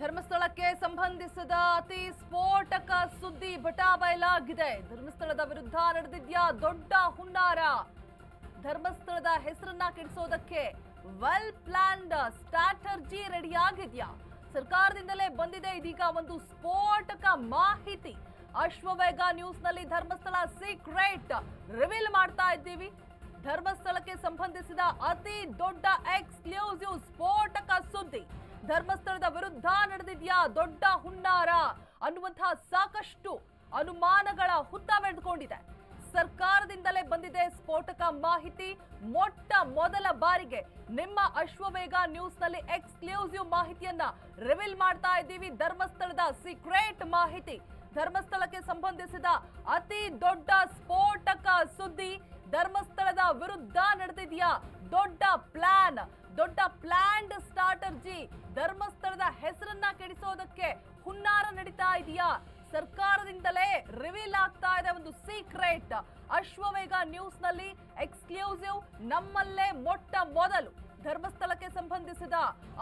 ಧರ್ಮಸ್ಥಳಕ್ಕೆ ಸಂಬಂಧಿಸಿದ ಅತಿ ಸ್ಫೋಟಕ ಸುದ್ದಿ ಬಟಾಬಯಲಾಗಿದೆ. ಧರ್ಮಸ್ಥಳದ ವಿರುದ್ಧ ನಡೆದಿದ್ಯಾ ದೊಡ್ಡ ಹುನ್ನಾರ. ಧರ್ಮಸ್ಥಳದ ಹೆಸರನ್ನ ಕೆಡಿಸೋದಕ್ಕೆ ವೆಲ್ ಪ್ಲಾನ್ಡ್ ಸ್ಟ್ರಾಟರ್ಜಿ ರೆಡಿ ಆಗಿದ್ಯಾ ಸರ್ಕಾರದಿಂದಲೇ ಬಂದಿದೆ ಇದೀಗ ಒಂದು ಸ್ಫೋಟಕ ಮಾಹಿತಿ. ಅಶ್ವವೇಗ ನ್ಯೂಸ್ನಲ್ಲಿ ಧರ್ಮಸ್ಥಳ ಸೀಕ್ರೆಟ್ ರಿವೀಲ್ ಮಾಡ್ತಾ ಇದ್ದೀವಿ. ಧರ್ಮಸ್ಥಳಕ್ಕೆ ಸಂಬಂಧಿಸಿದ ಅತಿ ದೊಡ್ಡ ಎಕ್ಸ್ಕ್ಲೂಸಿವ್ ಸ್ಫೋಟಕ ಸುದ್ದಿ. ಧರ್ಮಸ್ಥಳದ ವಿರುದ್ಧ ನಡೆದಿದೆಯಾ ದೊಡ್ಡ ಹುನ್ನಾರ? ಅನ್ನುವಂತಹ ಸಾಕಷ್ಟು ಅನುಮಾನಗಳ ಹುತ್ತವೆಳೆದುಕೊಂಡಿದೆ ಸರ್ಕಾರದಿಂದಲೇ ಬಂದಿದೆ ಸ್ಫೋಟಕ ಮಾಹಿತಿ. ಮೊಟ್ಟ ಮೊದಲ ಬಾರಿಗೆ ನಿಮ್ಮ ಅಶ್ವವೇಗ ನ್ಯೂಸ್ನಲ್ಲಿ ಎಕ್ಸ್ಕ್ಲೂಸಿವ್ ಮಾಹಿತಿಯನ್ನ ರಿವೀಲ್ ಮಾಡ್ತಾ ಇದ್ದೀವಿ. ಧರ್ಮಸ್ಥಳದ ಸೀಕ್ರೆಟ್ ಮಾಹಿತಿ. ಧರ್ಮಸ್ಥಳಕ್ಕೆ ಸಂಬಂಧಿಸಿದ ಅತಿ ದೊಡ್ಡ ಸ್ಫೋಟಕ ಸುದ್ದಿ ಧರ್ಮಸ್ಥಳದ ವಿರುದ್ಧ ನಡೆದಿದೆಯಾ? ದೊಡ್ಡ ಪ್ಲಾನ್, ದೊಡ್ಡ ಪ್ಲಾನ್ಡ್ ಸ್ಟ್ರಾಟರ್ಜಿ ಧರ್ಮಸ್ಥಳದ ಹೆಸರನ್ನ ಕೆಡಿಸೋದಕ್ಕೆ ಹುನ್ನಾರ ನಡೀತಾ ಇದೆಯಾ? ಸರ್ಕಾರದಿಂದಲೇ ರಿವೀಲ್ ಆಗ್ತಾ ಇದೆ ಒಂದು ಸೀಕ್ರೆಟ್. ಅಶ್ವವೇಗ ನ್ಯೂಸ್ನಲ್ಲಿ ಎಕ್ಸ್ಕ್ಲೂಸಿವ್ ನಮ್ಮಲ್ಲೇ ಮೊಟ್ಟ ಮೊದಲು ಧರ್ಮಸ್ಥಳಕ್ಕೆ ಸಂಬಂಧಿಸಿದ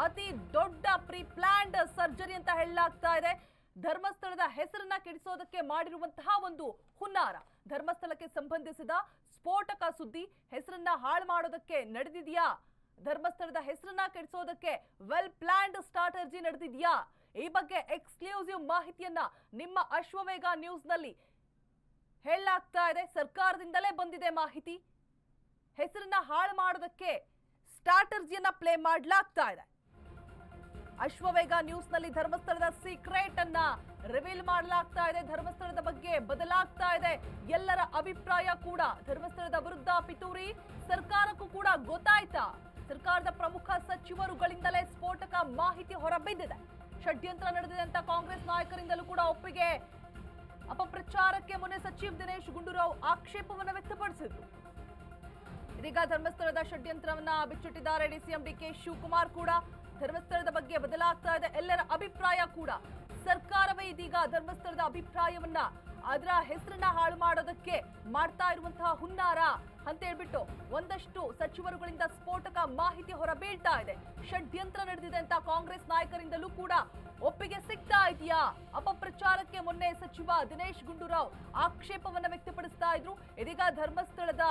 ಅತಿ ದೊಡ್ಡ ಪ್ರೀ ಪ್ಲಾನ್ಡ್ ಸರ್ಜರಿ ಅಂತ ಹೇಳಲಾಗ್ತಾ ಇದೆ. ಧರ್ಮಸ್ಥಳದ ಹೆಸರನ್ನ ಕೆಡಿಸೋದಕ್ಕೆ ಮಾಡಿರುವಂತಹ ಒಂದು ಹುನ್ನಾರ. ಧರ್ಮಸ್ಥಳಕ್ಕೆ ಸಂಬಂಧಿಸಿದ ಸ್ಫೋಟಕ ಸುದ್ದಿ ಹೆಸರನ್ನ ಹಾಳು ಮಾಡೋದಕ್ಕೆ ನಡೆದಿದೆಯಾ? ಧರ್ಮಸ್ಥಳದ ಹೆಸರನ್ನ ಕೆಡಿಸೋದಕ್ಕೆ ವೆಲ್ ಪ್ಲಾನ್ಡ್ ಸ್ಟ್ರಾಟರ್ಜಿ ನಡೆದಿದೆಯಾ? ಈ ಬಗ್ಗೆ ಎಕ್ಸ್ಕ್ಲೂಸಿವ್ ಮಾಹಿತಿಯನ್ನ ನಿಮ್ಮ ಅಶ್ವವೇಗ ನ್ಯೂಸ್ನಲ್ಲಿ ಹೇಳಲಾಗ್ತಾ ಇದೆ. ಸರ್ಕಾರದಿಂದಲೇ ಬಂದಿದೆ ಮಾಹಿತಿ. ಹೆಸರನ್ನ ಹಾಳು ಮಾಡೋದಕ್ಕೆ ಸ್ಟ್ರಾಟರ್ಜಿಯನ್ನ ಪ್ಲೇ ಮಾಡಲಾಗ್ತಾ ಇದೆ. ಅಶ್ವವೇಗ ನ್ಯೂಸ್ನಲ್ಲಿ ಧರ್ಮಸ್ಥಳದ ಸೀಕ್ರೆಟ್ ಅನ್ನ ರಿವೀಲ್ ಮಾಡಲಾಗ್ತಾ ಇದೆ. ಧರ್ಮಸ್ಥಳದ ಬಗ್ಗೆ ಬದಲಾಗ್ತಾ ಇದೆ. ಎಲ್ಲರ ಅಭಿಪ್ರಾಯ ಕೂಡ ಧರ್ಮಸ್ಥಳದ ವಿರುದ್ಧ ಪಿತೂರಿ ಸರ್ಕಾರಕ್ಕೂ ಕೂಡ ಗೊತ್ತಾಯ್ತಾ? ಸರ್ಕಾರದ ಪ್ರಮುಖ ಸಚಿವರುಗಳಿಂದಲೇ ಸ್ಫೋಟಕ ಮಾಹಿತಿ ಹೊರಬಿದ್ದಿದೆ. ಷಡ್ಯಂತ್ರ ನಡೆದಿದೆ ಅಂತ ಕಾಂಗ್ರೆಸ್ ನಾಯಕರಿಂದಲೂ ಕೂಡ ಒಪ್ಪಿಗೆ. ಅಪಪ್ರಚಾರಕ್ಕೆ ಮೊನ್ನೆ ಸಚಿವ ದಿನೇಶ್ ಗುಂಡೂರಾವ್ ಆಕ್ಷೇಪವನ್ನು ವ್ಯಕ್ತಪಡಿಸಿದ್ರು. ಇದೀಗ ಧರ್ಮಸ್ಥಳದ ಷಡ್ಯಂತ್ರವನ್ನ ಬಿಚ್ಚಿಟ್ಟಿದ್ದಾರೆ. ಡಿಸಿಎಂ ಡಿಕೆ ಶಿವಕುಮಾರ್ ಕೂಡ ಧರ್ಮಸ್ಥಳದ ಬಗ್ಗೆ ಬದಲಾಗ್ತಾ ಇದೆ ಎಲ್ಲರ ಅಭಿಪ್ರಾಯ ಕೂಡ. ಸರ್ಕಾರವೇ ಇದೀಗ ಧರ್ಮಸ್ಥಳದ ಅಭಿಪ್ರಾಯವನ್ನ ಅದರ ಹೆಸರನ್ನ ಹಾಳು ಮಾಡೋದಕ್ಕೆ ಮಾಡ್ತಾ ಇರುವಂತಹ ಹುನ್ನಾರ ಅಂತ ಹೇಳ್ಬಿಟ್ಟು ಒಂದಷ್ಟು ಸಚಿವರುಗಳಿಂದ ಸ್ಫೋಟಕ ಮಾಹಿತಿ ಹೊರಬೀಳ್ತಾ ಇದೆ. ಷಡ್ಯಂತ್ರ ನಡೆದಿದೆ ಅಂತ ಕಾಂಗ್ರೆಸ್ ನಾಯಕರಿಂದಲೂ ಕೂಡ ಒಪ್ಪಿಗೆ ಸಿಗ್ತಾ ಇದೆಯಾ? ಅಪಪ್ರಚಾರಕ್ಕೆ ಮೊನ್ನೆ ಸಚಿವ ದಿನೇಶ್ ಗುಂಡೂರಾವ್ ಆಕ್ಷೇಪವನ್ನ ವ್ಯಕ್ತಪಡಿಸ್ತಾ ಇದ್ರು. ಇದೀಗ ಧರ್ಮಸ್ಥಳದ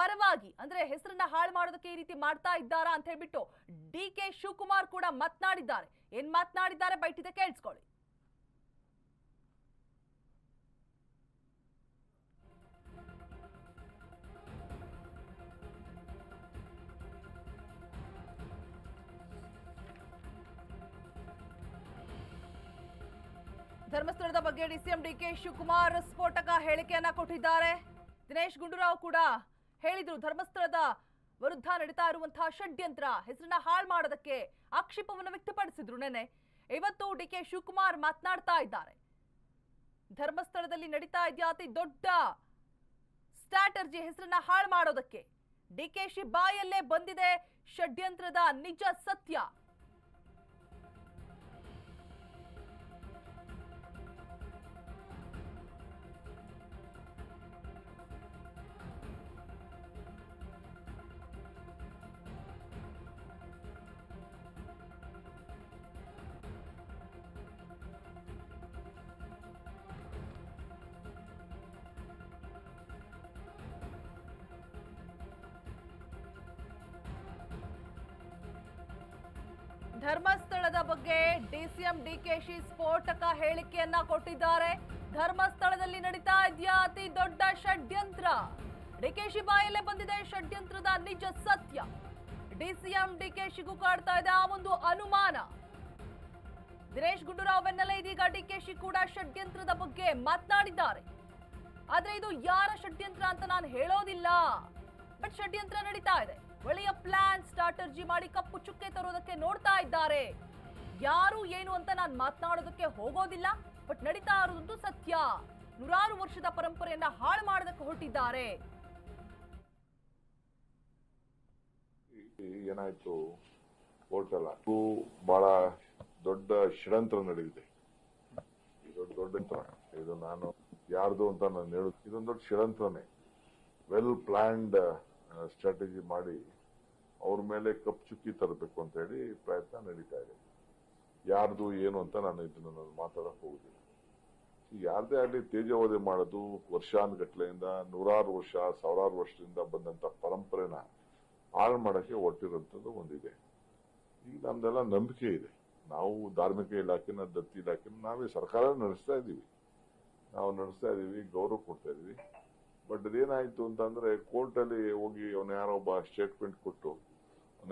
ಪರವಾಗಿ, ಅಂದ್ರೆ ಹೆಸರನ್ನ ಹಾಳು ಮಾಡೋದಕ್ಕೆ ಈ ರೀತಿ ಮಾಡ್ತಾ ಇದ್ದಾರಾ ಅಂತ ಹೇಳ್ಬಿಟ್ಟು ಡಿ ಕೆ ಶಿವಕುಮಾರ್ ಕೂಡ ಮಾತನಾಡಿದ್ದಾರೆ. ಏನ್ ಮಾತನಾಡಿದ್ದಾರೆ ಬೈಟಿದೆ ಕೇಳಿಸ್ಕೊಳ್ಳಿ. ಧರ್ಮಸ್ಥಳದ ಬಗ್ಗೆ ಡಿಸಿಎಂ ಡಿ ಕೆ ಶಿವಕುಮಾರ್ ಸ್ಫೋಟಕ ಹೇಳಿಕೆಯನ್ನ ಕೊಟ್ಟಿದ್ದಾರೆ. ದಿನೇಶ್ ಗುಂಡೂರಾವ್ ಕೂಡ ಹೇಳಿದ್ರು ಧರ್ಮಸ್ಥಳದ ವಿರುದ್ಧ ನಡೀತಾ ಇರುವಂತಹ ಷಡ್ಯಂತ್ರ, ಹೆಸರನ್ನ ಹಾಳು ಮಾಡೋದಕ್ಕೆ ಆಕ್ಷೇಪವನ್ನು ವ್ಯಕ್ತಪಡಿಸಿದ್ರು ನೆನೆ ಇವತ್ತು ಡಿ ಕೆ ಶಿವಕುಮಾರ್ ಮಾತನಾಡ್ತಾ ಇದ್ದಾರೆ. ಧರ್ಮಸ್ಥಳದಲ್ಲಿ ನಡೀತಾ ಇದೆಯಾ ಅತಿ ದೊಡ್ಡ ಸ್ಟ್ರಾಟರ್ಜಿ ಹೆಸರನ್ನ ಹಾಳು ಮಾಡೋದಕ್ಕೆ. ಡಿ ಕೆ ಶಿ ಬಾಯಲ್ಲೇ ಬಂದಿದೆ ಷಡ್ಯಂತ್ರದ ನಿಜ ಸತ್ಯ. ಧರ್ಮಸ್ಥಳದ ಬಗ್ಗೆ ಡಿಸಿಎಂ ಡಿಕೆಶಿ ಸ್ಫೋಟಕ ಹೇಳಿಕೆಯನ್ನ ಕೊಟ್ಟಿದ್ದಾರೆ. ಧರ್ಮಸ್ಥಳದಲ್ಲಿ ನಡೀತಾ ಇದೆಯಾ ಅತಿ ದೊಡ್ಡ ಷಡ್ಯಂತ್ರ? ಡಿಕೆಶಿ ಬಾಯಲ್ಲೇ ಬಂದಿದೆ ಷಡ್ಯಂತ್ರದ ನಿಜ ಸತ್ಯ. ಡಿಸಿಎಂ ಡಿಕೆಶಿಗೂ ಕಾಡ್ತಾ ಇದೆ ಆ ಒಂದು ಅನುಮಾನ. ದಿನೇಶ್ ಗುಂಡೂರಾವ್ ಬೆನ್ನಲ್ಲೇ ಇದೀಗ ಡಿಕೆಶಿ ಕೂಡ ಷಡ್ಯಂತ್ರದ ಬಗ್ಗೆ ಮಾತನಾಡಿದ್ದಾರೆ. ಆದ್ರೆ ಇದು ಯಾರ ಷಡ್ಯಂತ್ರ ಅಂತ ನಾನು ಹೇಳೋದಿಲ್ಲ. ಬಟ್ ಷಡ್ಯಂತ್ರ ನಡೀತಾ ಇದೆ. ಒಳ್ಳೆಯ ಪ್ಲಾನ್ ಸ್ಟ್ರಾಟರ್ಜಿ ಮಾಡಿ ಕಪ್ಪು ಚುಕ್ಕೆ ತರೋದಕ್ಕೆ ನೋಡ್ತಾ ಇದ್ದಾರೆ. ಯಾರು ಏನು ಅಂತ ನಾನು ಮಾತನಾಡೋದಕ್ಕೆ ಹೋಗೋದಿಲ್ಲ, ಬಟ್ ನಡೀತಾ ಇರೋದಂತೂ ಸತ್ಯ. ನೂರಾರು ವರ್ಷದ ಪರಂಪರೆಯನ್ನ ಹಾಳು ಮಾಡೋದಕ್ಕೆ ಹೊರಟಿದ್ದಾರೆ. ಏನಾಯ್ತು ಹೋಟೆಲ್? ಬಹಳ ದೊಡ್ಡ ಷಡ್ಯಂತ್ರ ನಡೆದಿದೆ. ದೊಡ್ಡ ಯಂತ್ರ. ಇದು ನಾನು ಯಾರ್ದು ಅಂತ ನಾನು ಹೇಳುದು. ಇದೊಂದು ದೊಡ್ಡ ಷಡ್ಯಂತ್ರನೇ. ವೆಲ್ ಪ್ಲಾನ್ಡ್ ಸ್ಟ್ರಾಟಜಿ ಮಾಡಿ ಅವ್ರ ಮೇಲೆ ಕಪ್ ಚುಕ್ಕಿ ತರಬೇಕು ಅಂತ ಹೇಳಿ ಪ್ರಯತ್ನ ನಡೀತಾ ಇದೆ. ಯಾರ್ದು ಏನು ಅಂತ ನಾನು ಇದನ್ನ ನಾನು ಮಾತಾಡಕ್ ಹೋಗುದಿಲ್ಲ. ಯಾರದೇ ಆಗಲಿ ತೇಜವಧೆ ಮಾಡೋದು ವರ್ಷಾನುಗಟ್ಲೆಯಿಂದ ನೂರಾರು ವರ್ಷ, ಸಾವಿರಾರು ವರ್ಷದಿಂದ ಬಂದಂತ ಪರಂಪರೆನ ಹಾಳು ಮಾಡಕ್ಕೆ ಹೊರಟಿರೋಂಥದ್ದು ಒಂದಿದೆ. ಈಗ ನಮ್ದೆಲ್ಲ ನಂಬಿಕೆ ಇದೆ. ನಾವು ಧಾರ್ಮಿಕ ಇಲಾಖೆನ, ದತ್ತಿ ಇಲಾಖೆನ ನಾವೇ ಸರ್ಕಾರ ನಡೆಸ್ತಾ ಇದ್ದೀವಿ. ನಾವು ನಡೆಸ್ತಾ ಇದೀವಿ ಗೌರವ ಕೊಡ್ತಾ ಇದೀವಿ ಬಟ್ ಅದೇನಾಯ್ತು ಅಂತಂದ್ರೆ ಕೋರ್ಟಲ್ಲಿ ಹೋಗಿ ಅವನ ಯಾರೋ ಒಬ್ಬ ಸ್ಟೇಟ್ಮೆಂಟ್ ಕೊಟ್ಟು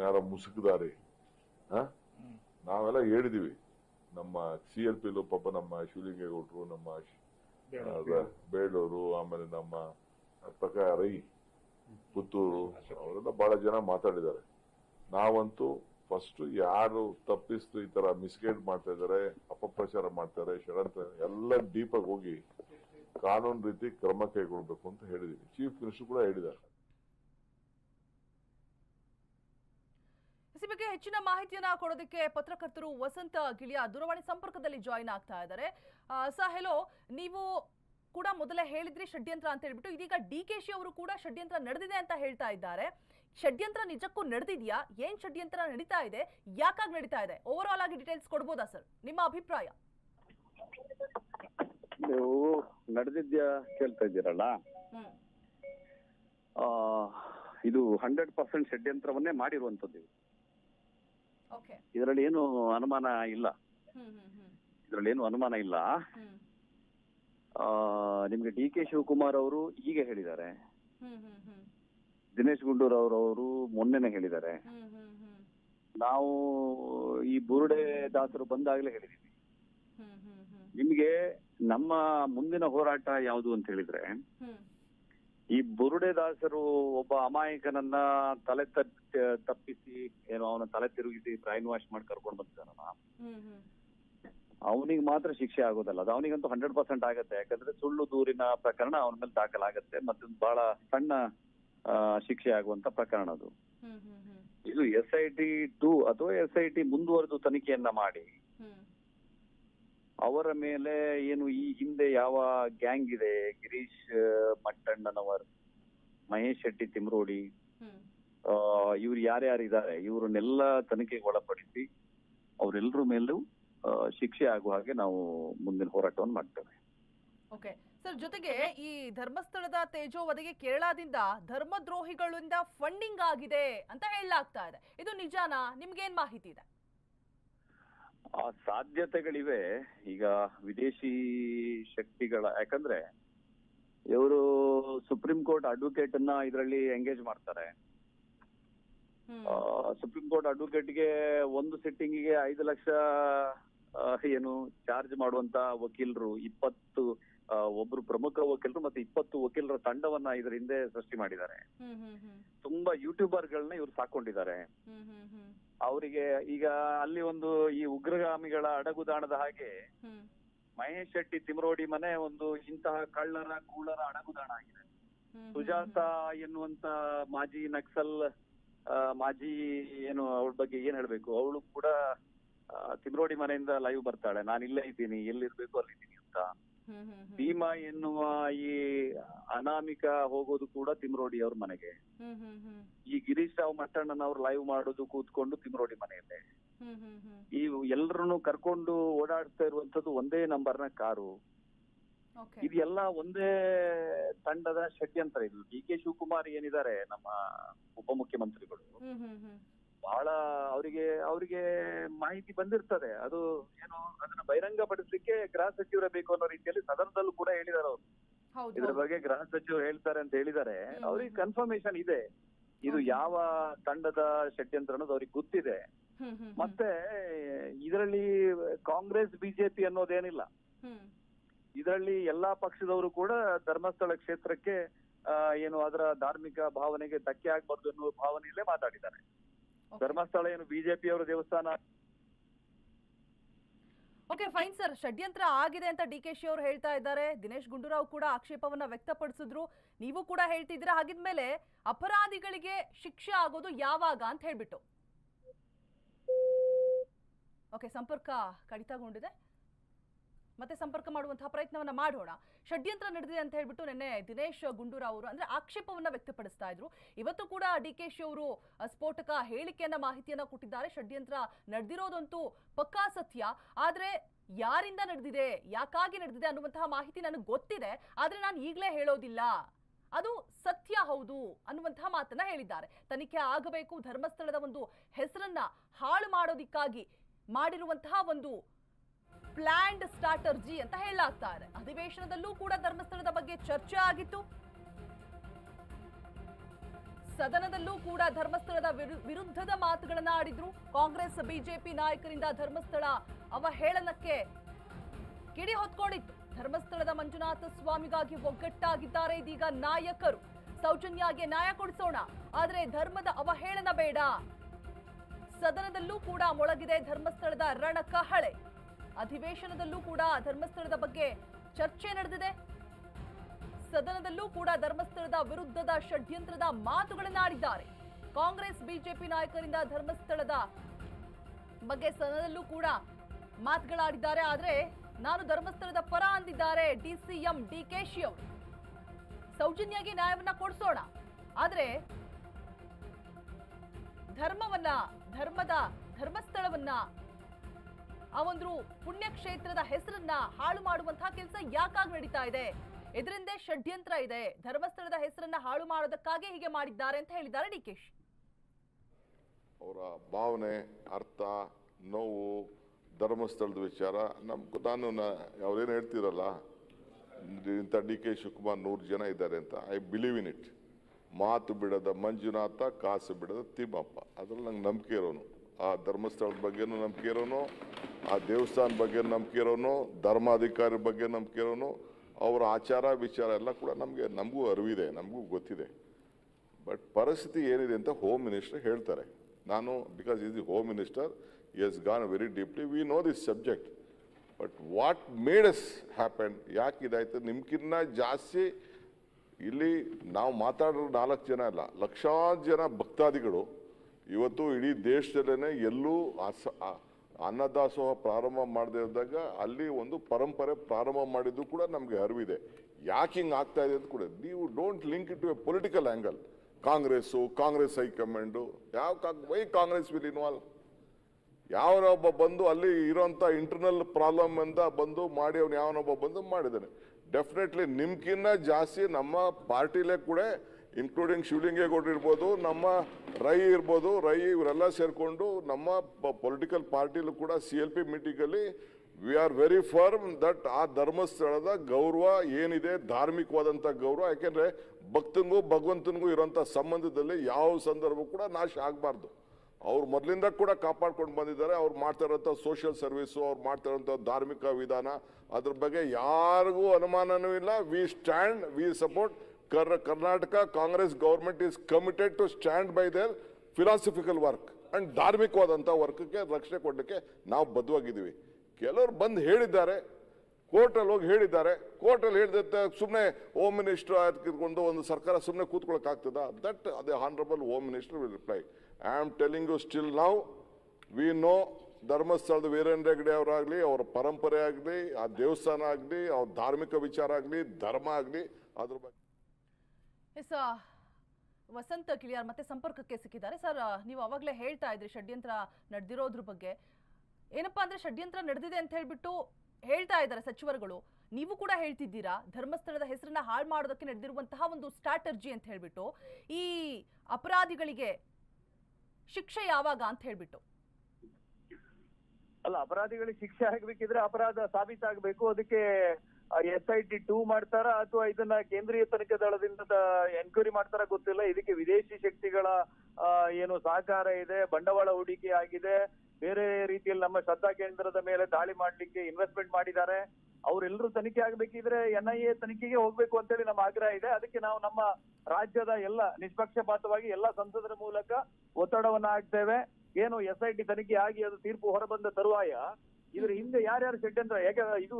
ಯಾರೋ ಮುಸುಕಿದಾರೆ ನಾವೆಲ್ಲ ಹೇಳಿದೀವಿ. ನಮ್ಮ ಸಿ ಎಲ್ ಪಿಲು ಪಾಪ ನಮ್ಮ ಶಿವಲಿಂಗೇಗೌಡರು ನಮ್ಮ ಬೇಳೂರು. ಆಮೇಲೆ ನಮ್ಮ ಪ್ರಕಾರ ರೈ ಪುತ್ತೂರು ಅವರೆಲ್ಲ ಬಹಳ ಜನ ಮಾತಾಡಿದ್ದಾರೆ. ನಾವಂತೂ ಫಸ್ಟ್ ಯಾರು ತಪ್ಪಿಸ್ತು ಈ ತರ ಮಿಸ್ಗೈಡ್ ಮಾಡ್ತಾ ಇದಾರೆ ಅಪಪ್ರಚಾರ ಮಾಡ್ತಾರೆ ಷಡಂತ್ರ ಎಲ್ಲ ಡೀಪ್ ಆಗಿ ಹೋಗಿ ಕಾನೂನು ರೀತಿ ಕ್ರಮ ಕೈಗೊಳ್ಬೇಕು ಅಂತ ಹೇಳಿದೀವಿ. ಚೀಫ್ ಮಿನಿಸ್ಟರ್ ಕೂಡ ಹೇಳಿದ್ದಾರೆ. ಈ ಬಗ್ಗೆ ಹೆಚ್ಚಿನ ಮಾಹಿತಿಯನ್ನ ಕೊಡೋದಕ್ಕೆ ಪತ್ರಕರ್ತರು ವಸಂತ ಗಿಳಿಯ ದೂರವಾಣಿ ಸಂಪರ್ಕದಲ್ಲಿ ಜಾಯಿನ್ ಆಗ್ತಾ ಇದ್ದಾರೆ. ಸರ್ ಹೆಲೋ ನೀವು ಕೂಡ ಮೊದಲೇ ಹೇಳಿದ್ರಿ ಷಡ್ಯಂತ್ರ ಅಂತ ಹೇಳ್ಬಿಟ್ಟು ಇದೀಗ ಡಿ ಕೆ ಶಿ ಅವರು ಕೂಡ ಷಡ್ಯಂತ್ರ ನಡೆದಿದೆ ಅಂತ ಹೇಳ್ತಾ ಇದ್ದಾರೆ. ಷಡ್ಯಂತ್ರ ನಿಜಕ್ಕೂ ನಡೆದಿದ್ಯಾ? ಏನ್ ಷಡ್ಯಂತ್ರ ನಡೀತಾ ಇದೆ? ಯಾಕಾಗಿ ನಡೀತಾ ಇದೆ? ಓವರ್ ಆಲ್ ಆಗಿ ಡೀಟೇಲ್ಸ್ ಕೊಡ್ಬೋದಾ ಸರ್ ನಿಮ್ಮ ಅಭಿಪ್ರಾಯ? ನೀವು ನಡೆದಿದ್ಯಾ ಕೇಳ್ತಾ ಇದ್ದೀರಲ್ಲ? ಇದು ಹಂಡ್ರೆಡ್ ಪರ್ಸೆಂಟ್ ಷಡ್ಯಂತ್ರವನ್ನೇ ಮಾಡಿರುವಂತದ್ದು ಇದರಲ್ಲಿ ಏನು ಅನುಮಾನ ಇಲ್ಲ. ಇದರಲ್ಲಿ ಏನು ಅನುಮಾನ ಇಲ್ಲ. ನಿಮ್ಗೆ ಡಿ ಕೆ ಶಿವಕುಮಾರ್ ಅವರು ಈಗ ಹೇಳಿದ್ದಾರೆ. ದಿನೇಶ್ ಗುಂಡೂರ್ ಅವರು ಮೊನ್ನೆನೆ ಹೇಳಿದ್ದಾರೆ. ನಾವು ಈ ಬುರುಡೆ ದಾಸರು ಬಂದಾಗಲೇ ಹೇಳಿದೀವಿ. ನಿಮ್ಗೆ ನಮ್ಮ ಮುಂದಿನ ಹೋರಾಟ ಯಾವುದು ಅಂತ ಹೇಳಿದ್ರೆ ಈ ಬುರುಡೆ ದಾಸರು ಒಬ್ಬ ಅಮಾಯಕನನ್ನ ತಲೆ ತಪ್ಪಿ ತಪ್ಪಿಸಿ ಏನೋ ಅವನ ತಲೆ ತಿರುಗಿಸಿ ಬ್ರೈನ್ ವಾಶ್ ಮಾಡಿ ಕರ್ಕೊಂಡು ಹ್ಮ್ ಅವನಿಗೆ ಮಾತ್ರ ಶಿಕ್ಷೆ ಆಗೋದಲ್ಲ. ಅದು ಅವನಿಗಂತೂ ಹಂಡ್ರೆಡ್ ಪರ್ಸೆಂಟ್ ಆಗತ್ತೆ. ಯಾಕಂದ್ರೆ ಸುಳ್ಳು ದೂರಿನ ಪ್ರಕರಣ ಅವನ ಮೇಲೆ ದಾಖಲಾಗತ್ತೆ ಮತ್ತೆ ಬಹಳ ಸಣ್ಣ ಶಿಕ್ಷೆ ಆಗುವಂತ ಪ್ರಕರಣ ಅದು. ಇದು ಎಸ್ ಐ ಟಿ ಟು ಅಥವಾ ಎಸ್ ಐ ಟಿ ಮುಂದುವರೆದು ತನಿಖೆಯನ್ನ ಮಾಡಿ ಅವರ ಮೇಲೆ ಏನು ಈ ಹಿಂದೆ ಯಾವ ಗ್ಯಾಂಗ್ ಇದೆ? ಗಿರೀಶ್ ಮಟ್ಟಣ್ಣನವರ್ ಮಹೇಶ್ ಶೆಟ್ಟಿ ತಿಮ್ರೋಡಿ ಇವ್ರು ಯಾರ್ಯಾರು ಇದ್ದಾರೆ ಇವ್ರನ್ನೆಲ್ಲ ತನಿಖೆಗೆ ಒಳಪಡಿಸಿ ಅವರೆಲ್ಲರ ಮೇಲೂ ಶಿಕ್ಷೆ ಆಗುವ ಹಾಗೆ ನಾವು ಮುಂದಿನ ಹೋರಾಟವನ್ನು ಮಾಡ್ತೇವೆ. ಓಕೆ. ಸರ್ ಜೊತೆಗೆ ಈ ಧರ್ಮಸ್ಥಳದ ತೇಜೋವಧೆಗೆ ಕೇರಳದಿಂದ ಧರ್ಮದ್ರೋಹಿಗಳಿಂದ ಫಂಡಿಂಗ್ ಆಗಿದೆ ಅಂತ ಹೇಳಲಾಗ್ತಾ ಇದೆ. ಇದು ನಿಜಾನಾ? ನಿಮ್ಗೇನ್ ಮಾಹಿತಿ ಇದೆ? ಆ ಸಾಧ್ಯತೆಗಳಿವೆ. ಈಗ ವಿದೇಶಿ ಶಕ್ತಿಗಳ ಯಾಕಂದ್ರೆ ಇವರು ಸುಪ್ರೀಂ ಕೋರ್ಟ್ ಅಡ್ವೊಕೇಟ್ ಅನ್ನ ಇದರಲ್ಲಿ ಎಂಗೇಜ್ ಮಾಡ್ತಾರೆ. ಸುಪ್ರೀಂ ಕೋರ್ಟ್ ಅಡ್ವೊಕೇಟ್ಗೆ ಒಂದು ಸಿಟ್ಟಿಂಗಿಗೆ ಐದು ಲಕ್ಷ ಏನು ಚಾರ್ಜ್ ಮಾಡುವಂತ ವಕೀಲರು ಇಪ್ಪತ್ತು ಒಬ್ರು ಪ್ರಮುಖ ವಕೀಲರು ಮತ್ತೆ ಇಪ್ಪತ್ತು ವಕೀಲರ ತಂಡವನ್ನ ಇದ್ರ ಹಿಂದೆ ಸೃಷ್ಟಿ ಮಾಡಿದ್ದಾರೆ. ತುಂಬಾ ಯೂಟ್ಯೂಬರ್ ಗಳನ್ನ ಇವ್ರು ಸಾಕೊಂಡಿದ್ದಾರೆ. ಅವರಿಗೆ ಈಗ ಅಲ್ಲಿ ಒಂದು ಈ ಉಗ್ರಗಾಮಿಗಳ ಅಡಗುದಾಣದ ಹಾಗೆ ಮಹೇಶ್ ಶೆಟ್ಟಿ ತಿಮರೋಡಿ ಮನೆ ಒಂದು ಇಂತಹ ಕಳ್ಳರ ಕೂಳರ ಅಡಗುದಾಣ ಆಗಿದೆ. ಸುಜಾತ ಎನ್ನುವಂತ ಮಾಜಿ ನಕ್ಸಲ್ ಮಾಜಿ ಏನು ಅವಳ ಬಗ್ಗೆ ಏನ್ ಹೇಳ್ಬೇಕು? ಅವಳು ಕೂಡ ತಿಮರೋಡಿ ಮನೆಯಿಂದ ಲೈವ್ ಬರ್ತಾಳೆ. ನಾನು ಇಲ್ಲೇ ಇದ್ದೀನಿ ಎಲ್ಲಿರ್ಬೇಕು ಅಲ್ಲಿದ್ದೀನಿ ಅಂತ. ಭೀಮಾ ಎನ್ನುವ ಈ ಅನಾಮಿಕ ಹೋಗೋದು ಕೂಡ ತಿಮ್ರೋಡಿ ಅವ್ರ ಮನೆಗೆ. ಈ ಗಿರೀಶ್ ರಾವ್ ಮಟ್ಟಣ್ಣನವ್ರು ಲೈವ್ ಮಾಡೋದು ಕೂತ್ಕೊಂಡು ತಿಮ್ರೋಡಿ ಮನೆಯಲ್ಲೇ. ಈ ಎಲ್ಲರನ್ನು ಕರ್ಕೊಂಡು ಓಡಾಡ್ತಾ ಇರುವಂತದ್ದು ಒಂದೇ ನಂಬರ್ನ ಕಾರು. ಇದೆಲ್ಲ ಒಂದೇ ತಂಡದ ಷಡ್ಯಂತರ ಇದು. ಡಿ ಕೆ ಶಿವಕುಮಾರ್ ಏನಿದ್ದಾರೆ ನಮ್ಮ ಉಪಮುಖ್ಯಮಂತ್ರಿಗಳು. ಬಹಳ ಅವರಿಗೆ ಅವರಿಗೆ ಮಾಹಿತಿ ಬಂದಿರ್ತದೆ. ಅದು ಏನು ಅದನ್ನ ಬಹಿರಂಗ ಪಡಿಸಲಿಕ್ಕೆ ಗೃಹ ಸಚಿವರೇ ಬೇಕು ಅನ್ನೋ ರೀತಿಯಲ್ಲಿ ಸದನದಲ್ಲೂ ಕೂಡ ಹೇಳಿದಾರೆ ಅವರು. ಇದ್ರ ಬಗ್ಗೆ ಗೃಹ ಸಚಿವರು ಹೇಳ್ತಾರೆ ಅಂತ ಹೇಳಿದ್ದಾರೆ ಅವ್ರಿಗೆ. ಕನ್ಫರ್ಮೇಶನ್ ಇದೆ. ಇದು ಯಾವ ತಂಡದ ಷಡ್ಯಂತ್ರ ಅನ್ನೋದು ಅವ್ರಿಗೆ ಗೊತ್ತಿದೆ. ಮತ್ತೆ ಇದರಲ್ಲಿ ಕಾಂಗ್ರೆಸ್ ಬಿಜೆಪಿ ಅನ್ನೋದೇನಿಲ್ಲ. ಇದರಲ್ಲಿ ಎಲ್ಲಾ ಪಕ್ಷದವರು ಕೂಡ ಧರ್ಮಸ್ಥಳ ಕ್ಷೇತ್ರಕ್ಕೆ ಆ, ಏನು ಅದರ ಧಾರ್ಮಿಕ ಭಾವನೆಗೆ ಧಕ್ಕೆ ಆಗ್ಬಾರ್ದು ಅನ್ನೋ ಭಾವನೆಯಲ್ಲೇ ಮಾತಾಡಿದ್ದಾರೆ. ಧರ್ಮಸ್ಥಳ ಏನು ಬಿಜೆಪಿ ಅವರ ದೇವಸ್ಥಾನ? ಓಕೆ ಫೈನ್ ಸರ್ ಷಡ್ಯಂತ್ರ ಆಗಿದೆ ಅಂತ ಡಿ ಕೆ ಶಿ ಅವರು ಹೇಳ್ತಾ ಇದ್ದಾರೆ. ದಿನೇಶ್ ಗುಂಡೂರಾವ್ ಕೂಡ ಆಕ್ಷೇಪವನ್ನ ವ್ಯಕ್ತಪಡಿಸಿದ್ರು. ನೀವು ಕೂಡ ಹೇಳ್ತಿದ್ದೀರಾ? ಹಾಗಿದ್ಮೇಲೆ ಅಪರಾಧಿಗಳಿಗೆ ಶಿಕ್ಷೆ ಆಗೋದು ಯಾವಾಗ ಅಂತ ಹೇಳ್ಬಿಟ್ಟು. ಓಕೆ ಸಂಪರ್ಕ ಕಡಿತಗೊಂಡಿದೆ. ಮತ್ತೆ ಸಂಪರ್ಕ ಮಾಡುವಂತಹ ಪ್ರಯತ್ನವನ್ನ ಮಾಡೋಣ. ಷಡ್ಯಂತ್ರ ನಡೆದಿದೆ ಅಂತ ಹೇಳ್ಬಿಟ್ಟು ನಿನ್ನೆ ದಿನೇಶ್ ಗುಂಡೂರಾವ್ ಅವರು ಅಂದ್ರೆ ಆಕ್ಷೇಪವನ್ನ ವ್ಯಕ್ತಪಡಿಸ್ತಾ ಇದ್ರು. ಇವತ್ತು ಕೂಡ ಡಿ ಕೆ ಶಿ ಅವರು ಸ್ಫೋಟಕ ಹೇಳಿಕೆಯನ್ನ ಮಾಹಿತಿಯನ್ನ ಕೊಟ್ಟಿದ್ದಾರೆ. ಷಡ್ಯಂತ್ರ ನಡೆದಿರೋದಂತೂ ಪಕ್ಕಾ ಸತ್ಯ ಆದ್ರೆ ಯಾರಿಂದ ನಡೆದಿದೆ, ಯಾಕಾಗಿ ನಡೆದಿದೆ ಅನ್ನುವಂತಹ ಮಾಹಿತಿ ನನಗೆ ಗೊತ್ತಿದೆ. ಆದ್ರೆ ನಾನು ಈಗಲೇ ಹೇಳೋದಿಲ್ಲ. ಅದು ಸತ್ಯ ಹೌದು ಅನ್ನುವಂತಹ ಮಾತನ್ನ ಹೇಳಿದ್ದಾರೆ. ತನಿಖೆ ಆಗಬೇಕು, ಧರ್ಮಸ್ಥಳದ ಒಂದು ಹೆಸರನ್ನ ಹಾಳು ಮಾಡೋದಿಕ್ಕಾಗಿ ಮಾಡಿರುವಂತಹ ಒಂದು ಪ್ಲಾನ್ಡ್ ಸ್ಟ್ರಾಟರ್ಜಿ ಅಂತ ಹೇಳಾಗ್ತಾರೆ ಅಧಿವೇಶನದಲ್ಲೂ ಕೂಡ ಧರ್ಮಸ್ಥಳದ ಬಗ್ಗೆ ಚರ್ಚೆ ಆಗಿತ್ತು. ಸದನದಲ್ಲೂ ಕೂಡ ಧರ್ಮಸ್ಥಳದ ವಿರು- ವಿರುದ್ಧದ ಮಾತುಗಳನ್ನ ಆಡಿದ್ರು. ಕಾಂಗ್ರೆಸ್, ಬಿಜೆಪಿ ನಾಯಕರಿಂದ ಧರ್ಮಸ್ಥಳ ಅವಹೇಳನಕ್ಕೆ ಕಿಡಿ ಹೊತ್ಕೊಂಡಿತ್ತು. ಧರ್ಮಸ್ಥಳದ ಮಂಜುನಾಥ ಸ್ವಾಮಿಗಾಗಿ ಒಗ್ಗಟ್ಟಾಗಿದ್ದಾರೆ ಇದೀಗ ನಾಯಕರು. ಸೌಜನ್ಯಗೆ ನ್ಯಾಯ ಕೊಡಿಸೋಣ. ಆದರೆ ಧರ್ಮದ ಅವಹೇಳನ ಬೇಡ. ಸದನದಲ್ಲೂ ಕೂಡ ಮೊಳಗಿದೆ ಧರ್ಮಸ್ಥಳದ ರಣಕಹಳೆ. ಅಧಿವೇಶನದಲ್ಲೂ ಕೂಡ ಧರ್ಮಸ್ಥಳದ ಬಗ್ಗೆ ಚರ್ಚೆ ನಡೆದಿದೆ. ಸದನದಲ್ಲೂ ಕೂಡ ಧರ್ಮಸ್ಥಳದ ವಿರುದ್ಧದ ಷಡ್ಯಂತ್ರದ ಮಾತುಗಳನ್ನು ಆಡಿದ್ದಾರೆ. ಕಾಂಗ್ರೆಸ್, ಬಿಜೆಪಿ ನಾಯಕರಿಂದ ಧರ್ಮಸ್ಥಳದ ಬಗ್ಗೆ ಸದನದಲ್ಲೂ ಕೂಡ ಮಾತುಗಳಾಡಿದ್ದಾರೆ. ಆದರೆ ನಾನು ಧರ್ಮಸ್ಥಳದ ಪರ ಅಂದಿದ್ದಾರೆ ಡಿಸಿಎಂ ಡಿ ಕೆ ಶಿ ಅವರು ಸೌಜನ್ಯಾಗಿ ನ್ಯಾಯವನ್ನ ಕೊಡಿಸೋಣ. ಆದರೆ ಧರ್ಮವನ್ನ, ಧರ್ಮದ, ಧರ್ಮಸ್ಥಳವನ್ನ ಆ ಒಂದು ಪುಣ್ಯಕ್ಷೇತ್ರದ ಹೆಸರನ್ನ ಹಾಳು ಮಾಡುವಂತಹ ಕೆಲಸ ಯಾಕಾಗಿ ನಡೀತಾ ಇದೆ? ಇದರಿಂದ ಷಡ್ಯಂತ್ರ ಇದೆ. ಧರ್ಮಸ್ಥಳದ ಹೆಸರನ್ನ ಹಾಳು ಮಾಡೋದಕ್ಕಾಗಿ ಹೀಗೆ ಮಾಡಿದ್ದಾರೆ ಅಂತ ಹೇಳಿದ್ದಾರೆ ಡಿಕೆಶ್ ಅವರ ಭಾವನೆ, ಅರ್ಥ, ನೋವು, ಧರ್ಮಸ್ಥಳದ ವಿಚಾರ ನಮ್ಗೆ ನಾನು ಅವ್ರೇನು ಹೇಳ್ತಿರಲ್ಲ, ಇಂಥ ಡಿ ಕೆ ಶಿವಕುಮಾರ್ ನೂರು ಜನ ಇದ್ದಾರೆ ಅಂತ, ಐ ಬಿಲೀವ್ ಇನ್ ಇಟ್. ಮಾತು ಬಿಡದ ಮಂಜುನಾಥ, ಕಾಸು ಬಿಡದ ತಿಮ್ಮಪ್ಪ. ಅದ್ರಲ್ಲಿ ನಂಗೆ ನಂಬಿಕೆ ಇರೋನು. ಆ ಧರ್ಮಸ್ಥಳದ ಬಗ್ಗೆನೂ ನಂಬಿಕೆ ಇರೋನು ಆ ದೇವಸ್ಥಾನ ಬಗ್ಗೆ ನಂಬಿಕೆ ಇರೋನು ಧರ್ಮಾಧಿಕಾರಿ ಬಗ್ಗೆ ನಂಬಿಕೆ ಇರೋನು ಅವರ ಆಚಾರ, ವಿಚಾರ ಎಲ್ಲ ಕೂಡ ನಮಗೆ, ನಮಗೂ ಅರಿವಿದೆ, ನಮಗೂ ಗೊತ್ತಿದೆ. ಬಟ್ ಪರಿಸ್ಥಿತಿ ಏನಿದೆ ಅಂತ ಹೋಮ್ ಮಿನಿಸ್ಟರ್ ಹೇಳ್ತಾರೆ. ನಾನು because is the home minister has gone very deeply we know this subject but what made us happen ಯಾಕೆ ಇದಾಯಿತು? ನಿಮ್ಗಿನ್ನ ಜಾಸ್ತಿ ಇಲ್ಲಿ ನಾವು ಮಾತಾಡೋ ನಾಲ್ಕು ಜನ ಅಲ್ಲ ಲಕ್ಷಾಂತರ ಜನ ಭಕ್ತಾದಿಗಳು ಇವತ್ತು ಇಡೀ ದೇಶದಲ್ಲೇ ಎಲ್ಲೂ ಅಸ ಅನ್ನದಾಸೋಹ ಪ್ರಾರಂಭ ಮಾಡದೇ ಇದ್ದಾಗ ಅಲ್ಲಿ ಒಂದು ಪರಂಪರೆ ಪ್ರಾರಂಭ ಮಾಡಿದ್ದು ಕೂಡ ನಮಗೆ ಅರಿವಿದೆ. ಯಾಕೆ ಹಿಂಗೆ ಆಗ್ತಾ ಇದೆ ಅಂತ ಕೂಡ ನೀವು don't link it to a political angle Congress, Congress high command, ಯಾವ ವೈ ಕಾಂಗ್ರೆಸ್ ವಿಲ್ ಇನ್ವಾಲ್ವ್ ಯಾವನೊಬ್ಬ ಬಂದು ಅಲ್ಲಿ ಇರೋಂಥ ಇಂಟರ್ನಲ್ ಪ್ರಾಬ್ಲಮ್ ಅಂತ ಬಂದು ಮಾಡಿ ಅವನು ಯಾವನೊಬ್ಬ ಬಂದು ಮಾಡಿದ್ದಾನೆ. ಡೆಫಿನೆಟ್ಲಿ ನಿಮ್ಕಿನ್ನ ಜಾಸ್ತಿ ನಮ್ಮ ಪಾರ್ಟಿಲೇ ಕೂಡ ಇನ್ಕ್ಲೂಡಿಂಗ್ ಶಿವಲಿಂಗೇಗೌಡರು ಇರ್ಬೋದು, ನಮ್ಮ ರೈ ಇರ್ಬೋದು ರೈ ಇವರೆಲ್ಲ ಸೇರಿಕೊಂಡು ನಮ್ಮ ಪೊಲಿಟಿಕಲ್ ಪಾರ್ಟಿಲೂ ಕೂಡ C L P ಮೀಟಿಂಗಲ್ಲಿ we are very firm that ಆ ಧರ್ಮಸ್ಥಳದ ಗೌರವ ಏನಿದೆ, ಧಾರ್ಮಿಕವಾದಂಥ ಗೌರವ, ಯಾಕೆಂದರೆ ಭಕ್ತನಿಗೂ ಭಗವಂತನಿಗೂ ಇರೋಂಥ ಸಂಬಂಧದಲ್ಲಿ ಯಾವ ಸಂದರ್ಭ ಕೂಡ ನಾಶ ಆಗಬಾರ್ದು. ಅವ್ರು ಮೊದಲಿಂದ ಕೂಡ ಕಾಪಾಡ್ಕೊಂಡು ಬಂದಿದ್ದಾರೆ, ಅವ್ರು ಮಾಡ್ತಾ ಸೋಷಿಯಲ್ ಸರ್ವಿಸು ಅವ್ರು ಮಾಡ್ತಾ ಧಾರ್ಮಿಕ ವಿಧಾನ, ಅದ್ರ ಬಗ್ಗೆ ಯಾರಿಗೂ ಅನುಮಾನನೂ ಇಲ್ಲ. We stand we support Karnataka Congress government is committed to stand by their philosophical work and ಧಾರ್ಮಿಕವಾದಂಥ ವರ್ಕ್ಗೆ ರಕ್ಷಣೆ ಕೊಡಲಿಕ್ಕೆ ನಾವು ಬದ್ಧವಾಗಿದ್ದೀವಿ. ಕೆಲವರು ಬಂದು ಹೇಳಿದ್ದಾರೆ, ಕೋರ್ಟಲ್ಲಿ ಹೋಗಿ ಹೇಳಿದ್ದಾರೆ. ಕೋರ್ಟಲ್ಲಿ ಹೇಳಿದ ಸುಮ್ಮನೆ ಹೋಮ್ ಮಿನಿಸ್ಟರ್ ಇಟ್ಕೊಂಡು ಒಂದು ಸರ್ಕಾರ ಸುಮ್ಮನೆ ಕೂತ್ಕೊಳ್ಳೋಕ್ಕಾಗ್ತದ ದಟ್ ಅದೇ honourable home minister will reply I am telling you still now we know ಧರ್ಮಸ್ಥಳದ ವೀರೇಂದ್ರ ಹೆಗ್ಡೆ ಅವರಾಗಲಿ, ಅವರ ಪರಂಪರೆ ಆಗಲಿ, ಆ ದೇವಸ್ಥಾನ ಆಗಲಿ, ಅವ್ರ ಧಾರ್ಮಿಕ ವಿಚಾರ ಆಗಲಿ, ಧರ್ಮ ಆಗಲಿ, ಅದ್ರ ಬಗ್ಗೆ ಎಸ್ ವಸಂತ ಕಿಳಿಯಾರ್ ಮತ್ತೆ ಸಂಪರ್ಕಕ್ಕೆ ಸಿಕ್ಕಿದ್ದಾರೆ. ಸರ್ ನೀವು ಅವಾಗಲೇ ಹೇಳ್ತಾ ಇದ್ರಿ ಷಡ್ಯಂತ್ರ ನಡೆದಿರೋದ್ರ ಬಗ್ಗೆ. ಏನಪ್ಪಾ ಅಂದ್ರೆ ಷಡ್ಯಂತ್ರ ನಡೆದಿದೆ ಅಂತ ಹೇಳ್ಬಿಟ್ಟು ಹೇಳ್ತಾ ಇದ್ದಾರೆ ಸಚಿವರುಗಳು. ನೀವು ಕೂಡ ಹೇಳ್ತಿದ್ದೀರಾ, ಧರ್ಮಸ್ಥಳದ ಹೆಸರನ್ನ ಹಾಳು ಮಾಡೋದಕ್ಕೆ ನಡೆದಿರುವಂತಹ ಒಂದು ಸ್ಟ್ರಾಟರ್ಜಿ ಅಂತ ಹೇಳ್ಬಿಟ್ಟು, ಈ ಅಪರಾಧಿಗಳಿಗೆ ಶಿಕ್ಷೆ ಯಾವಾಗ ಅಂತ ಹೇಳ್ಬಿಟ್ಟು? ಅಲ್ಲ, ಅಪರಾಧಿಗಳಿಗೆ ಶಿಕ್ಷೆ ಆಗ್ಬೇಕಿದ್ರೆ ಅಪರಾಧ ಸಾಬೀತಾಗಬೇಕು. ಅದಕ್ಕೆ ಎಸ್ ಐ ಟಿ ಟೂ ಮಾಡ್ತಾರಾ ಅಥವಾ ಇದನ್ನ ಕೇಂದ್ರೀಯ ತನಿಖಾ ದಳದಿಂದ ಎನ್ಕ್ವೈರಿ ಮಾಡ್ತಾರ ಗೊತ್ತಿಲ್ಲ. ಇದಕ್ಕೆ ವಿದೇಶಿ ಶಕ್ತಿಗಳ ಏನು ಸಹಕಾರ ಇದೆ, ಬಂಡವಾಳ ಹೂಡಿಕೆ ಆಗಿದೆ. ಬೇರೆ ರೀತಿಯಲ್ಲಿ ನಮ್ಮ ಶ್ರದ್ಧಾ ಕೇಂದ್ರದ ಮೇಲೆ ದಾಳಿ ಮಾಡ್ಲಿಕ್ಕೆ ಇನ್ವೆಸ್ಟ್ಮೆಂಟ್ ಮಾಡಿದ್ದಾರೆ. ಅವರೆಲ್ಲರೂ ತನಿಖೆ ಆಗ್ಬೇಕಿದ್ರೆ ಎನ್ ಐ ಎ ತನಿಖೆಗೆ ಹೋಗ್ಬೇಕು ಅಂತೇಳಿ ನಮ್ಮ ಆಗ್ರಹ ಇದೆ. ಅದಕ್ಕೆ ನಾವು ನಮ್ಮ ರಾಜ್ಯದ ಎಲ್ಲ ನಿಷ್ಪಕ್ಷಪಾತವಾಗಿ ಎಲ್ಲ ಸಂಸದರ ಮೂಲಕ ಒತ್ತಡವನ್ನ ಹಾಕ್ತೇವೆ. ಏನು ಎಸ್ ಐ ಟಿ ತನಿಖೆ ಆಗಿ ಅದು ತೀರ್ಪು ಹೊರಬಂದ ತರುವಾಯ, ಇದ್ರ ಹಿಂದೆ ಯಾರ್ಯಾರು ಷಡ್ಯಂತ್ರ ಯಾಕಂದ್ರೆ ಇದು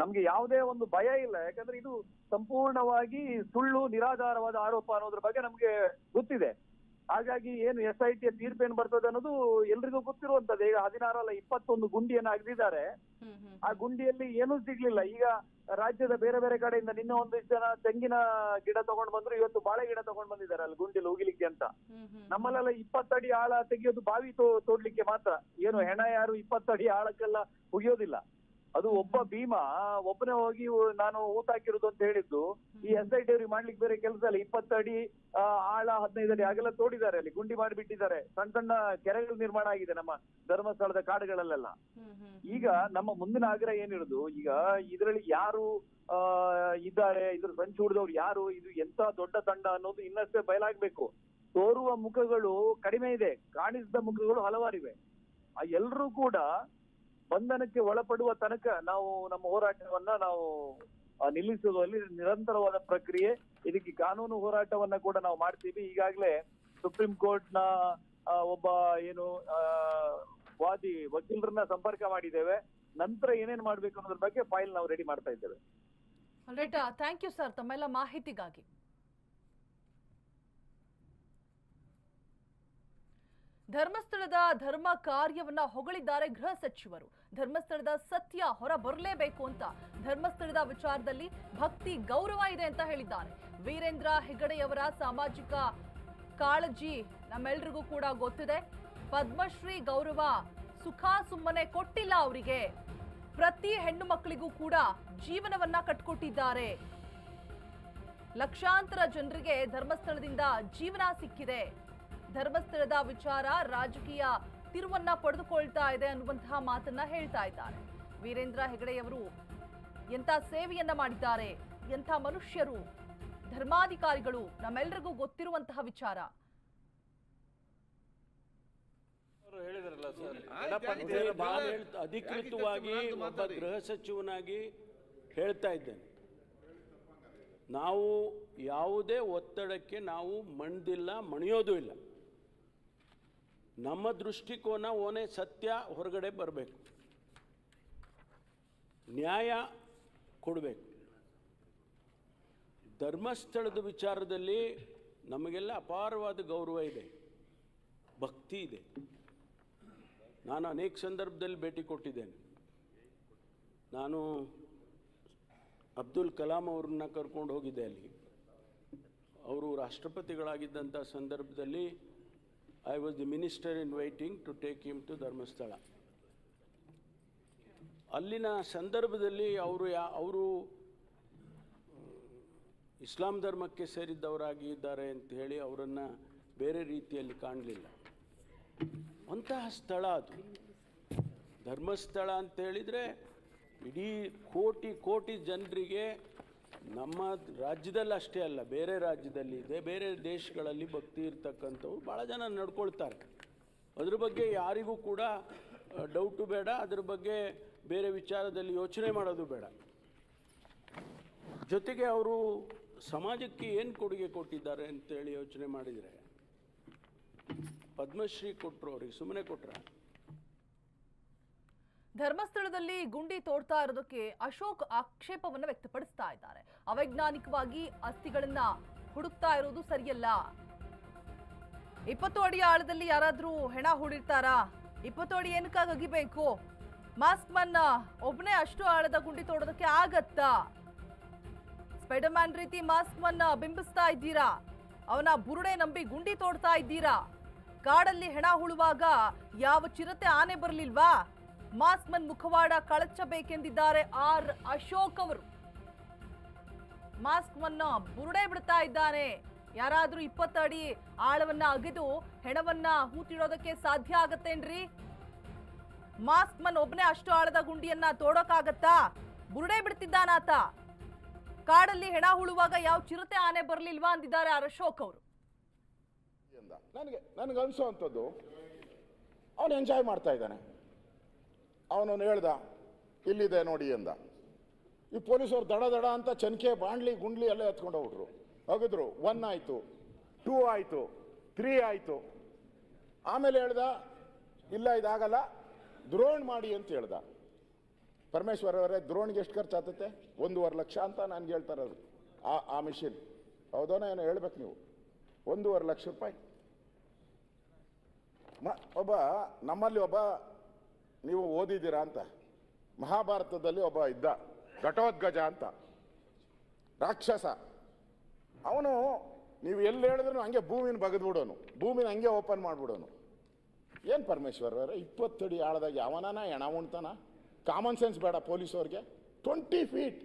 ನಮ್ಗೆ ಯಾವುದೇ ಒಂದು ಭಯ ಇಲ್ಲ. ಯಾಕಂದ್ರೆ ಇದು ಸಂಪೂರ್ಣವಾಗಿ ಸುಳ್ಳು ನಿರಾಧಾರವಾದ ಆರೋಪ ಅನ್ನೋದ್ರ ಬಗ್ಗೆ ನಮ್ಗೆ ಗೊತ್ತಿದೆ. ಹಾಗಾಗಿ ಏನು ಎಸ್ ಐ ಟಿಯ ಏನ್ ಬರ್ತದೆ ಅನ್ನೋದು ಎಲ್ರಿಗೂ ಗೊತ್ತಿರುವಂತದ್ದು ಈಗ ಹದಿನಾರಲ್ಲ ಇಪ್ಪತ್ತೊಂದು ಗುಂಡಿಯನ್ನ ಅಗದಿದ್ದಾರೆ ಆ ಗುಂಡಿಯಲ್ಲಿ ಏನೂ ಸಿಗ್ಲಿಲ್ಲ. ಈಗ ರಾಜ್ಯದ ಬೇರೆ ಬೇರೆ ಕಡೆಯಿಂದ ನಿನ್ನೆ ಒಂದಿಷ್ಟು ಜನ ತೆಂಗಿನ ಗಿಡ ತಗೊಂಡ್ ಬಂದ್ರು ಇವತ್ತು ಬಾಳೆ ಗಿಡ ತಗೊಂಡ್ ಬಂದಿದ್ದಾರೆ ಅಲ್ಲಿ ಗುಂಡಿಲಿ ಹೋಗ್ಲಿಕ್ಕೆ ಅಂತ. ನಮ್ಮಲ್ಲೆಲ್ಲ ಇಪ್ಪತ್ತಡಿ ಆಳ ತೆಗೆಯೋದು ಬಾವಿ ತೋ ತೋಡ್ಲಿಕ್ಕೆ ಮಾತ್ರ. ಏನು ಹೆಣ ಯಾರು ಇಪ್ಪತ್ತಡಿ ಆಳಕ್ಕೆಲ್ಲ ಉಗಿಯೋದಿಲ್ಲ. ಅದು ಒಬ್ಬ ಭೀಮ ಒಬ್ಬನೇ ಹೋಗಿ ನಾನು ಊಟ ಹಾಕಿರೋದು ಅಂತ ಹೇಳಿದ್ದು ಈ ಎಸ್ ಐ ಟಿ ಅವ್ರಿಗೆ ಮಾಡ್ಲಿಕ್ಕೆ ಬೇರೆ ಕೆಲಸ ಇಲ್ಲ. ಇಪ್ಪತ್ತಡಿ ಅಡಿ ಆಳ ಹದಿನೈದು ಅಡಿ ಹಾಗೆಲ್ಲ ತೋಡಿದ್ದಾರೆ ಅಲ್ಲಿ ಗುಂಡಿ ಮಾಡಿಬಿಟ್ಟಿದ್ದಾರೆ. ಸಣ್ಣ ಸಣ್ಣ ಕೆರೆಗಳು ನಿರ್ಮಾಣ ಆಗಿದೆ ನಮ್ಮ ಧರ್ಮಸ್ಥಳದ ಕಾಡುಗಳಲ್ಲೆಲ್ಲ. ಈಗ ನಮ್ಮ ಮುಂದಿನ ಆಗ್ರಹ ಏನಿರೋದು ಈಗ ಇದರಲ್ಲಿ ಯಾರು ಆ ಇದ್ದಾರೆ ಇದ್ರ ಸಂಚು ಹಿಡಿದವ್ರು ಯಾರು ಇದು ಎಂತ ದೊಡ್ಡ ತಂಡ ಅನ್ನೋದು ಇನ್ನಷ್ಟೇ ಬಯಲಾಗ್ಬೇಕು. ತೋರುವ ಮುಖಗಳು ಕಡಿಮೆ ಇದೆ. ಕಾಣಿಸಿದ ಮುಖಗಳು ಹಲವಾರಿವೆ. ಆ ಎಲ್ಲರೂ ಕೂಡ ಬಂಧನಕ್ಕೆ ಒಳಪಡುವ ತನಕ ನಾವು ನಮ್ಮ ಹೋರಾಟವನ್ನ ನಾವು ನಿಲ್ಲಿಸುವಲ್ಲಿ ನಿರಂತರವಾದ ಪ್ರಕ್ರಿಯೆ. ಇದಕ್ಕೆ ಕಾನೂನು ಹೋರಾಟವನ್ನ ಕೂಡ ನಾವು ಮಾಡ್ತೀವಿ. ಈಗಾಗಲೇ ಸುಪ್ರೀಂ ಕೋರ್ಟ್ನ ಒಬ್ಬ ಏನು ವಾದಿ ವಕೀಲರನ್ನ ಸಂಪರ್ಕ ಮಾಡಿದ್ದೇವೆ. ನಂತರ ಏನೇನ್ ಮಾಡ್ಬೇಕು ಅನ್ನೋದ್ರ ಬಗ್ಗೆ ಫೈಲ್ ನಾವು ರೆಡಿ ಮಾಡ್ತಾ ಇದ್ದೇವೆ. ರೈಟ್ ಥ್ಯಾಂಕ್ ಯು ಸರ್ ತಮ್ಮೆಲ್ಲ ಮಾಹಿತಿಗಾಗಿ. ಧರ್ಮಸ್ಥಳದ ಧರ್ಮ ಕಾರ್ಯವನ್ನ ಹೊಗಳಿದ್ದಾರೆ ಗೃಹ ಸಚಿವರು. ಧರ್ಮಸ್ಥಳದ ಸತ್ಯ ಹೊರ ಬರಲೇಬೇಕು ಅಂತ ಧರ್ಮಸ್ಥಳದ ವಿಚಾರದಲ್ಲಿ ಭಕ್ತಿ ಗೌರವ ಇದೆ ಅಂತ ಹೇಳಿದ್ದಾರೆ. ವೀರೇಂದ್ರ ಹೆಗಡೆಯವರ ಸಾಮಾಜಿಕ ಕಾಳಜಿ ನಮ್ಮೆಲ್ರಿಗೂ ಕೂಡ ಗೊತ್ತಿದೆ. ಪದ್ಮಶ್ರೀ ಗೌರವ ಸುಖ ಸುಮ್ಮನೆ ಕೊಟ್ಟಿಲ್ಲ ಅವರಿಗೆ. ಪ್ರತಿ ಹೆಣ್ಣು ಮಕ್ಕಳಿಗೂ ಕೂಡ ಜೀವನವನ್ನ ಕಟ್ಕೊಟ್ಟಿದ್ದಾರೆ. ಲಕ್ಷಾಂತರ ಜನರಿಗೆ ಧರ್ಮಸ್ಥಳದಿಂದ ಜೀವನ ಸಿಕ್ಕಿದೆ. ಧರ್ಮಸ್ಥಳದ ವಿಚಾರ ರಾಜಕೀಯ ತಿರುವನ್ನ ಪಡೆದುಕೊಳ್ತಾ ಇದೆ ಅನ್ನುವಂತಹ ಮಾತನ್ನ ಹೇಳ್ತಾ ಇದ್ದಾರೆ. ವೀರೇಂದ್ರ ಹೆಗಡೆಯವರು ಎಂಥ ಸೇವೆಯನ್ನ ಮಾಡಿದ್ದಾರೆ ಎಂಥ ಮನುಷ್ಯರು ಧರ್ಮಾಧಿಕಾರಿಗಳು ನಮ್ಮೆಲ್ಲರಿಗೂ ಗೊತ್ತಿರುವಂತಹ ವಿಚಾರ. ಅಧಿಕೃತವಾಗಿ ಒಬ್ಬ ಗೃಹ ಸಚಿವನಾಗಿ ಹೇಳ್ತಾ ಇದ್ದೇನೆ. ನಾವು ಯಾವುದೇ ಒತ್ತಡಕ್ಕೆ ನಾವು ಮಣ್ದಿಲ್ಲ ಮಣಿಯೋದು ಇಲ್ಲ. ನಮ್ಮ ದೃಷ್ಟಿಕೋನ ಓನೇ ಸತ್ಯ ಹೊರಗಡೆ ಬರಬೇಕು. ನ್ಯಾಯ ಕೊಡಬೇಕು. ಧರ್ಮಸ್ಥಳದ ವಿಚಾರದಲ್ಲಿ ನಮಗೆಲ್ಲ ಅಪಾರವಾದ ಗೌರವ ಇದೆ. ಭಕ್ತಿ ಇದೆ. ನಾನು ಅನೇಕ ಸಂದರ್ಭದಲ್ಲಿ ಭೇಟಿ ಕೊಟ್ಟಿದ್ದೇನೆ. ನಾನು ಅಬ್ದುಲ್ ಕಲಾಂ ಅವ್ರನ್ನ ಕರ್ಕೊಂಡು ಹೋಗಿದ್ದೆ ಅಲ್ಲಿ. ಅವರು ರಾಷ್ಟ್ರಪತಿಗಳಾಗಿದ್ದಂಥ ಸಂದರ್ಭದಲ್ಲಿ I was the minister in waiting to take him to Dharmasthala ಅಲ್ಲಿನ ಸಂದರ್ಭದಲ್ಲಿ ಅವರು ಯಾ, ಅವರು ಇಸ್ಲಾಂ ಧರ್ಮಕ್ಕೆ ಸೇರಿದ್ದವರಾಗಿ ಇದ್ದಾರೆ ಅಂತ ಹೇಳಿ ಅವರನ್ನು ಬೇರೆ ರೀತಿಯಲ್ಲಿ ಕಾಣಲಿಲ್ಲ. ಅಂತಹ ಸ್ಥಳ ಅದು. ಧರ್ಮಸ್ಥಳ ಅಂತ ಹೇಳಿದರೆ ಇಡೀ ಕೋಟಿ ಕೋಟಿ ಜನರಿಗೆ ನಮ್ಮ ರಾಜ್ಯದಲ್ಲಿ ಅಷ್ಟೇ ಅಲ್ಲ, ಬೇರೆ ರಾಜ್ಯದಲ್ಲಿ ಇದೆ, ಬೇರೆ ದೇಶಗಳಲ್ಲಿ ಭಕ್ತಿ ಇರ್ತಕ್ಕಂಥವ್ರು ಭಾಳ ಜನ ನಡ್ಕೊಳ್ತಾರೆ. ಅದ್ರ ಬಗ್ಗೆ ಯಾರಿಗೂ ಕೂಡ ಡೌಟು ಬೇಡ, ಅದ್ರ ಬಗ್ಗೆ ಬೇರೆ ವಿಚಾರದಲ್ಲಿ ಯೋಚನೆ ಮಾಡೋದು ಬೇಡ. ಜೊತೆಗೆ ಅವರು ಸಮಾಜಕ್ಕೆ ಏನು ಕೊಡುಗೆ ಕೊಟ್ಟಿದ್ದಾರೆ ಅಂತೇಳಿ ಯೋಚನೆ ಮಾಡಿದರೆ, ಪದ್ಮಶ್ರೀ ಕೊಟ್ಟರು ಅವ್ರಿಗೆ ಸುಮ್ಮನೆ ಕೊಟ್ರ? ಧರ್ಮಸ್ಥಳದಲ್ಲಿ ಗುಂಡಿ ತೋಡ್ತಾ ಇರೋದಕ್ಕೆ ಅಶೋಕ್ ಆಕ್ಷೇಪವನ್ನು ವ್ಯಕ್ತಪಡಿಸ್ತಾ ಇದ್ದಾರೆ. ಅವೈಜ್ಞಾನಿಕವಾಗಿ ಅಸ್ಥಿಗಳನ್ನ ಹುಡುಕ್ತಾ ಇರೋದು ಸರಿಯಲ್ಲ. ಇಪ್ಪತ್ತು ಅಡಿ ಆಳದಲ್ಲಿ ಯಾರಾದ್ರೂ ಹೆಣ ಹೂಡಿರ್ತಾರಾ? ಇಪ್ಪತ್ತು ಅಡಿ ಏನಕ್ಕಾಗಿ ಅಗಿಬೇಕು? ಮಾಸ್ಕ್ ಮನ್ ಒಬ್ಬನೇ ಅಷ್ಟು ಆಳದ ಗುಂಡಿ ತೋಡೋದಕ್ಕೆ ಆಗತ್ತಾ? ಸ್ಪೈಡರ್ಮ್ಯಾನ್ ರೀತಿ ಮಾಸ್ಕ್ ಮನ್ನ ಬಿಂಬಿಸ್ತಾ ಇದ್ದೀರಾ? ಅವನ ಬುರುಡೆ ನಂಬಿ ಗುಂಡಿ ತೋಡ್ತಾ ಇದ್ದೀರಾ? ಕಾಡಲ್ಲಿ ಹೆಣ ಹುಳುವಾಗ ಯಾವ ಚಿರತೆ ಆನೆ ಬರಲಿಲ್ವಾ? ಮಾಸ್ಕ್ ಮನ್ ಮುಖವಾಡ ಕಳಚಬೇಕೆಂದಿದ್ದಾರೆ ಆರ್ ಅಶೋಕ್ ಅವರು. ಮಾಸ್ಕ್ ಮನ್ನ ಬುರುಡೆ ಬಿಡ್ತಾ ಇದ್ದಾನೆ. ಯಾರಾದ್ರೂ ಇಪ್ಪತ್ತು ಅಡಿ ಆಳವನ್ನ ಅಗೆದು ಹೆಣವನ್ನ ಹೂತಿಡೋದಕ್ಕೆ ಸಾಧ್ಯ ಆಗತ್ತೇನ್ರಿ? ಮಾಸ್ಕ್ ಮನ್ ಒಬ್ನೇ ಅಷ್ಟು ಆಳದ ಗುಂಡಿಯನ್ನ ತೋಡೋಕಾಗತ್ತಾ? ಬುರುಡೆ ಬಿಡ್ತಿದ್ದಾನಾತ ಕಾಡಲ್ಲಿ ಹೆಣ ಹುಳುವಾಗ ಯಾವ ಚಿರತೆ ಆನೆ ಬರಲಿಲ್ವಾ ಅಂದಿದ್ದಾರೆ ಆರ್ ಅಶೋಕ್ ಅವರು. ನನಗೆ ನನಗೆ ಅನಿಸೋವಂಥದ್ದು ಅವನು ಎಂಜಾಯ್ ಮಾಡ್ತಾ ಇದ್ದಾನೆ. ಅವನವನು ಹೇಳ್ದ, ಇಲ್ಲಿದೆ ನೋಡಿ ಅಂದ ಈ ಪೊಲೀಸರು ದಡ ದಡ ಅಂತ ಚನ್ಕೆ, ಬಾಂಡ್ಲಿ, ಗುಂಡ್ಲಿ ಎಲ್ಲ ಎತ್ಕೊಂಡು ಹೋಗ್ರು ಹೋಗಿದ್ರು ಒನ್ ಆಯಿತು ಟೂ ಆಯಿತು ತ್ರೀ ಆಯಿತು. ಆಮೇಲೆ ಹೇಳ್ದ, ಇಲ್ಲ, ಇದಾಗಲ್ಲ, ದ್ರೋಣ್ ಮಾಡಿ ಅಂತ ಹೇಳ್ದ. ಪರಮೇಶ್ವರ್ ಅವರೇ, ದ್ರೋಣ್ಗೆ ಎಷ್ಟು ಖರ್ಚು ಆತತೆ ಒಂದೂವರೆ ಲಕ್ಷ ಅಂತ ನನ್ಗೆ ಹೇಳ್ತಾರೆ ಅವರು. ಆ ಆ ಮಿಷಿನ್. ಹೌದೋನ ಏನೋ ಹೇಳ್ಬೇಕು ನೀವು. ಒಂದೂವರೆ ಲಕ್ಷ ರೂಪಾಯಿ. ಒಬ್ಬ, ನಮ್ಮಲ್ಲಿ ಒಬ್ಬ ನೀವು ಓದಿದ್ದೀರಾ ಅಂತ. ಮಹಾಭಾರತದಲ್ಲಿ ಒಬ್ಬ ಇದ್ದ, ಘಟೋದ್ಗಜ ಅಂತ. ರಾಕ್ಷಸ. ಅವನು, ನೀವು ಎಲ್ಲಿ ಹೇಳಿದ್ರು ಹಂಗೆ ಭೂಮಿನ ಬಗೆದ್ಬಿಡೋನು. ಭೂಮಿನ ಹಂಗೆ ಓಪನ್ ಮಾಡಿಬಿಡೋನು. ಏನು ಪರಮೇಶ್ವರ ಇಪ್ಪತ್ತಡಿ ಆಳದಾಗ ಯಾವನಾನ ಎಣ ಉಣ್ತಾನ? ಕಾಮನ್ ಸೆನ್ಸ್ ಬೇಡ ಪೊಲೀಸವ್ರಿಗೆ. ಟ್ವೆಂಟಿ ಫೀಟ್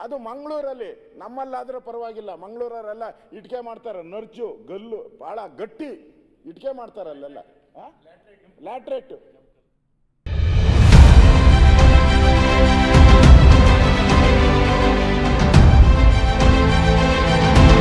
ಅದು ಮಂಗಳೂರಲ್ಲಿ. ನಮ್ಮಲ್ಲಾದರೂ ಪರವಾಗಿಲ್ಲ. ಮಂಗಳೂರವರೆಲ್ಲ ಇಟ್ಕೆ ಮಾಡ್ತಾರೆ. ನರ್ಚು ಗಲ್ಲು, ಭಾಳ ಗಟ್ಟಿ ಇಟ್ಕೆ ಮಾಡ್ತಾರೆ ಅಲ್ಲೆಲ್ಲ. ಲ್ಯಾಟ್ರೇಟ್